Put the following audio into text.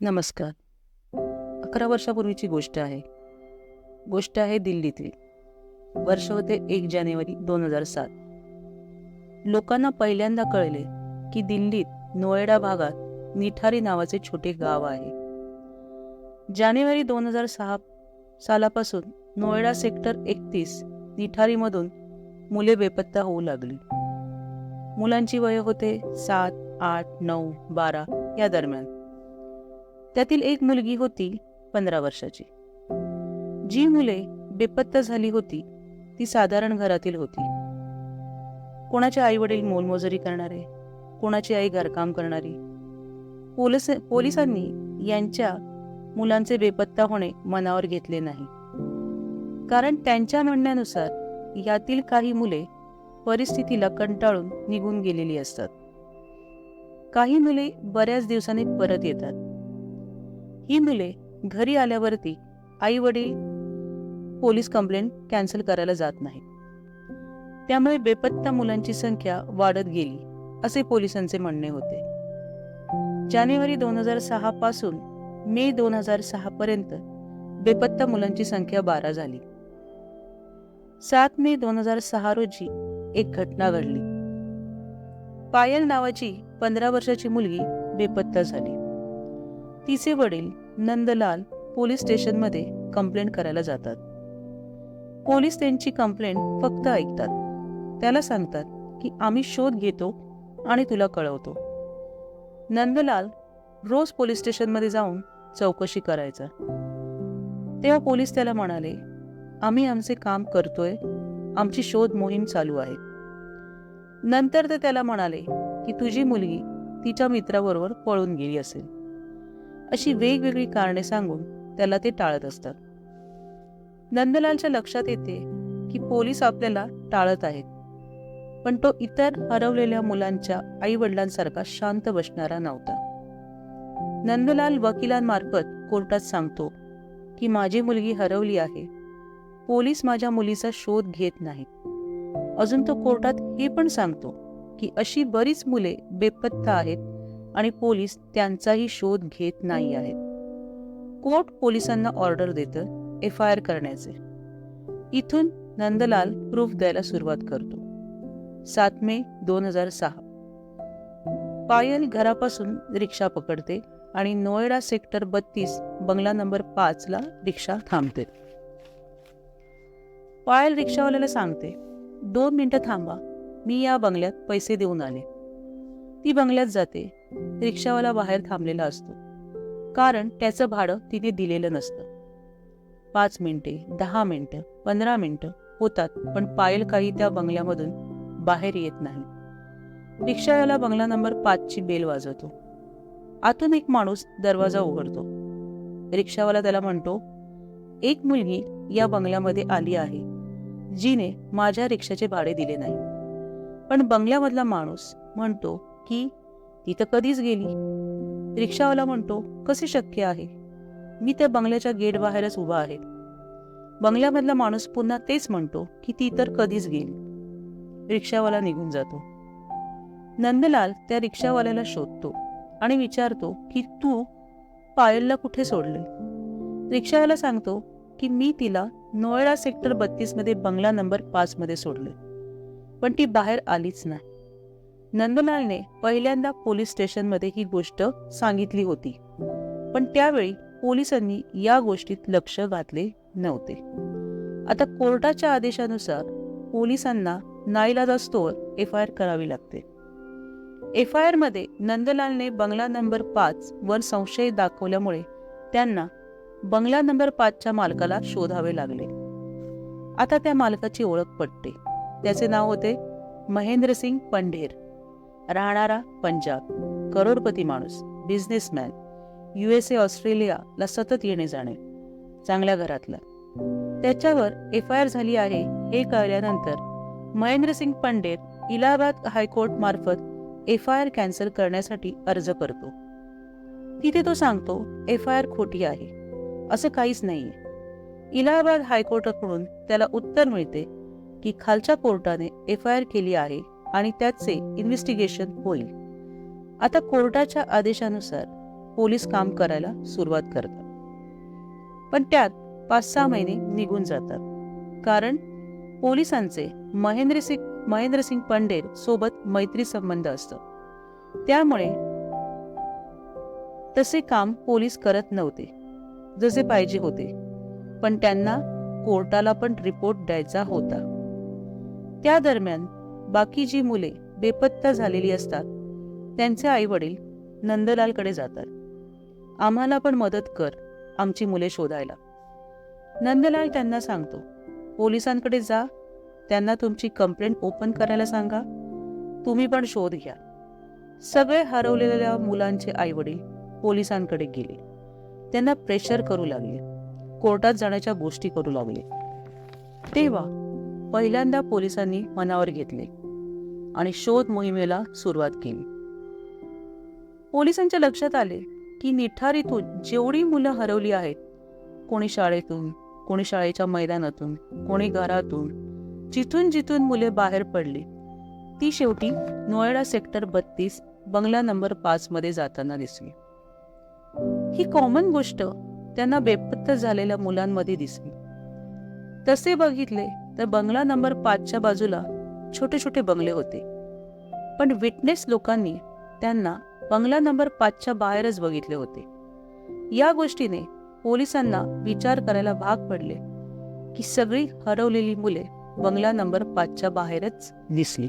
नमस्कार. अकरा वर्षापूर्वीची गोष्ट आहे. गोष्ट आहे दिल्लीतील. वर्ष होते एक जानेवारी दोन हजार सात. लोकांना पहिल्यांदा कळले की दिल्लीत नोएडा भागात निठारी नावाचे छोटे गाव आहे. जानेवारी दोन हजार सहा सालापासून नोएडा सेक्टर एकतीस निठारीमधून मुले बेपत्ता होऊ लागली. मुलांची वय होते सात आठ नऊ बारा या दरम्यान. त्यातील एक मुलगी होती पंधरा वर्षाची. जी मुले बेपत्ता झाली होती ती साधारण घरातील होती. कोणाचे आई वडील मोलमोजरी करणारे कोणाची आई घरकाम करणारी पोलीस पोलिसांनी यांच्या मुलांचे बेपत्ता होणे मनावर घेतले नाही. कारण त्यांच्या म्हणण्यानुसार यातील काही मुले परिस्थितीला कंटाळून निघून गेलेली असतात. काही मुले बऱ्याच दिवसांनी परत येतात. ही मुले घरी आल्यावरती आई वडील पोलीस कंप्लेंट कॅन्सल करायला जात नाही त्यामुळे बेपत्ता मुलांची संख्या वाढत गेली असे पोलिसांचे म्हणणे होते. जानेवारी दोन हजार सहा पासून मे दोन हजार सहा पर्यंत बेपत्ता मुलांची संख्या बारा झाली. सात मे दोन हजार सहा रोजी एक घटना घडली. पायल नावाची पंधरा वर्षाची मुलगी बेपत्ता झाली. तिचे वडील नंदलाल पोलीस स्टेशनमध्ये कंप्लेंट करायला जातात. पोलीस त्यांची कंप्लेंट फक्त ऐकतात. त्याला सांगतात की आम्ही शोध घेतो आणि तुला कळवतो. नंदलाल रोज पोलीस स्टेशनमध्ये जाऊन चौकशी करायचा. तेव्हा पोलीस त्याला म्हणाले आम्ही आमचे काम करतोय. आमची शोध मोहीम चालू आहे. नंतर ते त्याला म्हणाले की तुझी मुलगी तिच्या मित्राबरोबर पळून गेली असेल. अशी वेगवेगळी कारणे सांगून त्याला ते टाळत असतात. नंदलालच्या लक्षात येते की पोलीस आपल्याला टाळत आहेत. पण तो इतर हरवलेल्या मुलांच्या आई वडिलांसारखा शांत बसणारा नव्हता. नंदलाल वकिलांमार्फत कोर्टात सांगतो की माझी मुलगी हरवली आहे. पोलीस माझ्या मुलीचा शोध घेत नाहीत. अजून तो कोर्टात हे पण सांगतो की अशी बरीच मुले बेपत्ता आहेत आणि पोलीस त्यांचाही शोध घेत नाही आहेत. कोर्ट पोलिसांना ऑर्डर देतं एफ आय आर करण्याचे. इथून नंदलाल प्रूफ द्यायला सुरुवात करतो. सात मे दोन हजार सहा. पायल घरापासून रिक्षा पकडते आणि नोएडा सेक्टर बत्तीस बंगला नंबर पाचला रिक्षा थांबते. पायल रिक्षावाल्याला सांगते दोन मिनटं थांबा मी या बंगल्यात पैसे देऊन आले. ती बंगल्यात जाते. रिक्षावाला बाहेर थांबलेला असतो. कारण त्याचं भाडं तिने दिलेलं नसतं. पाच मिनिटे दहा मिनिटं पंधरा मिनिटं होतात पण पायल काही त्या बंगल्यामधून बाहेर येत नाही. रिक्षावाला बंगला नंबर पाचची बेल वाजवतो. आतून एक माणूस दरवाजा उघडतो. रिक्षावाला त्याला म्हणतो एक मुलगी या बंगल्यामध्ये आली आहे जिने माझ्या रिक्षाचे भाडे दिले नाही. पण बंगल्यामधला माणूस म्हणतो की ती तर कधीच गेली. रिक्षावाला म्हणतो कसे शक्य आहे? मी त्या बंगल्याच्या गेट बाहेरच उभा आहे. बंगल्यामधला माणूस पुन्हा तेच म्हणतो की ती तर कधीच गेली. रिक्षावाला निघून जातो. नंदलाल त्या रिक्षावाल्याला शोधतो आणि विचारतो की तू पायलला कुठे सोडले? रिक्षावाला सांगतो की मी तिला नोएडा सेक्टर बत्तीसमध्ये बंगला नंबर पाचमध्ये सोडले. पण ती बाहेर आलीच नाही. नंदलालने पहिल्यांदा पोलीस स्टेशनमध्ये ही गोष्ट सांगितली होती. पण त्यावेळी पोलिसांनी या गोष्टीत लक्ष घातले नव्हते. आता कोर्टाच्या आदेशानुसार पोलिसांना नाईलाजास्तोवर एफ आय आर करावी लागते. एफ आय आरमध्ये नंदलालने बंगला नंबर पाच वर संशय दाखवल्यामुळे त्यांना बंगला नंबर पाचच्या मालकाला शोधावे लागले. आता त्या मालकाची ओळख पटते. त्याचे नाव होते महेंद्रसिंग पंढेर. राहणारा पंजाब करोडपती माणूस बिझनेसमॅन यू एस ए ऑस्ट्रेलियाला सतत येणे जाणे चांगल्या घरातला. त्याच्यावर एफ आय आर झाली आहे हे कळल्यानंतर महेंद्रसिंग पंडित इलाहाबाद हायकोर्ट मार्फत एफ आय आर कॅन्सल करण्यासाठी अर्ज करतो. तिथे तो सांगतो एफ आय आर खोटी आहे. असं काहीच नाहीये. इलाहाबाद हायकोर्टाकडून त्याला उत्तर मिळते की खालच्या कोर्टाने एफ आय आर केली आहे आणि त्याचे इन्व्हेस्टिगेशन होईल. आता कोर्टाच्या आदेशानुसार पोलीस काम करायला सुरुवात करतात. पण त्यात पाच सहा महिने निघून जातात. कारण पोलिसांचे महेंद्रसिंग महेंद्रसिंग पंडेर सोबत मैत्री संबंध असतो. त्यामुळे तसे काम पोलीस करत नव्हते. जसे पाहिजे होते. पण त्यांना कोर्टाला पण रिपोर्ट द्यायचा होता. त्या दरम्यान बाकी जी मुले बेपत्ता झालेली असतात त्यांचे आईवडील नंदलालकडे जातात. आम्हाला पण मदत कर आमची मुले शोधायला. नंदलाल त्यांना सांगतो पोलिसांकडे जा त्यांना तुमची कंप्लेंट ओपन करायला सांगा तुम्ही पण शोध घ्या. सगळे हरवलेल्या मुलांचे आईवडील पोलिसांकडे गेले. त्यांना प्रेशर करू लागले कोर्टात जाण्याच्या गोष्टी करू लागले. तेव्हा पहिल्यांदा पोलिसांनी मनावर घेतले आणि शोध मोहिमेला सुरुवात केली. पोलिसांच्या लक्षात आले की निठारीतून जेवढी मुलं हरवली आहेत कोणी शाळेतून कोणी शाळेच्या मैदानातून कोणी घरातून जिथून जिथून मुले बाहेर पडली ती शेवटी नोएडा सेक्टर बत्तीस बंगला नंबर पाच मध्ये जाताना दिसली. ही कॉमन गोष्ट त्यांना बेपत्ता झालेल्या मुलांमध्ये दिसली. तसे बघितले तर बंगला नंबर पाचच्या बाजूला छोटे छोटे बंगले होते. पण विटनेस लोकांनी त्यांना बंगला नंबर पाचच्या बाहेरच बघितले होते. या गोष्टीने पोलिसांना विचार करायला भाग पडले की सगळी हरवलेली मुले बंगला नंबर पाचच्या बाहेरच दिसली.